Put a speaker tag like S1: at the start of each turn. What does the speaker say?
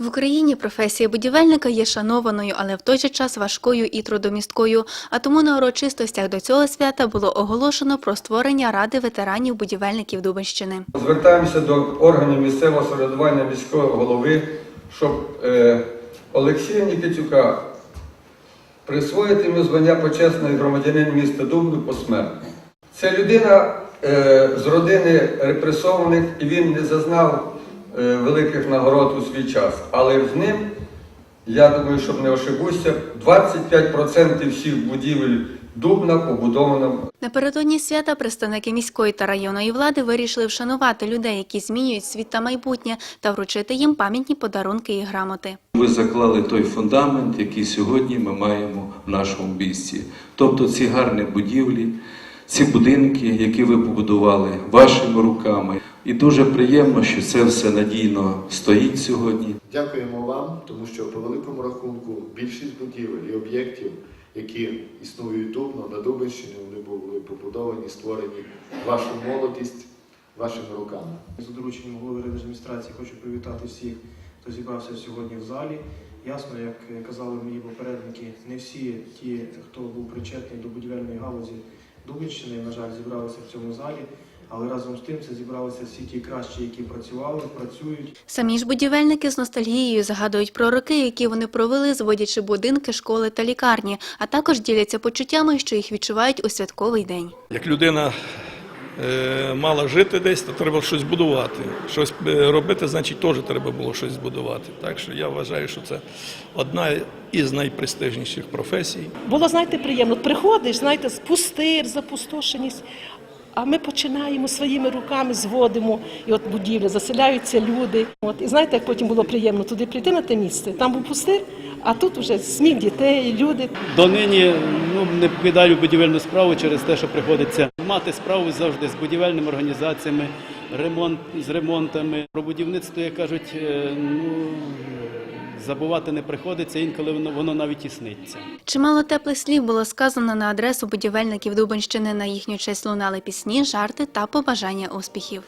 S1: В Україні професія будівельника є шанованою, але в той же час важкою і трудомісткою. А тому на урочистостях до цього свята було оголошено про створення ради ветеранів будівельників Дубенщини.
S2: Звертаємося до органів місцевого самоврядування міського голови, щоб е, Олексія Нікітюка присвоїти йому звання почесний громадянин міста Дубно посмертно. Це людина е, з родини репресованих, і він не зазнав великих нагород у свій час. Але з ним, я думаю, щоб не ошибуся, 25% всіх будівель Дубна побудовано
S1: Напередодні свята представники міської та районної влади вирішили вшанувати людей, які змінюють світ та майбутнє, та вручити їм пам'ятні подарунки і грамоти.
S3: Ви заклали той фундамент, який сьогодні ми маємо в нашому місті. Тобто ці гарні будівлі, ці будинки, які ви побудували вашими руками. І дуже приємно, що це все надійно стоїть сьогодні.
S4: Дякуємо вам, тому що по великому рахунку більшість будівель і об'єктів, які існують дубно на Дубинщині, вони були побудовані, створені вашу молодість вашими руками.
S5: За дорученням голови адміністрації хочу привітати всіх, хто зібрався сьогодні в залі. Ясно, як казали мої попередники, не всі ті, хто був причетний до будівельної галузі Дубинщини, на жаль, зібралися в цьому залі. Але разом з тим це зібралися всі ті кращі, які працювали, працюють
S1: Самі ж будівельники з ностальгією згадують про роки, які вони провели, зводячи будинки, школи та лікарні, а також діляться почуттями, що їх відчувають у святковий день.
S6: Як людина е, мала жити десь, то треба щось будувати. Щось е, робити, значить, теж треба було щось збудувати. Так що я вважаю, що це одна із найпрестижніших професій.
S7: Було, знаєте, приємно. Приходиш, знаєте, пустир, запустошеність. А ми починаємо своїми руками, зводимо, і от будівля, заселяються люди. От, і знаєте, як потім було приємно туди прийти на те місце. Там був пустир, а тут вже сміх дітей, люди.
S8: Донині ну, не покидаю будівельну справу через те, що приходиться мати справу завжди з будівельними організаціями, ремонт, з ремонтами. Про будівництво, як кажуть, е, ну, забувати не приходиться, інколи воно, навіть і сниться.
S1: Чимало теплих слів було сказано на адресу будівельників Дубенщини. На їхню честь лунали пісні, жарти та побажання успіхів.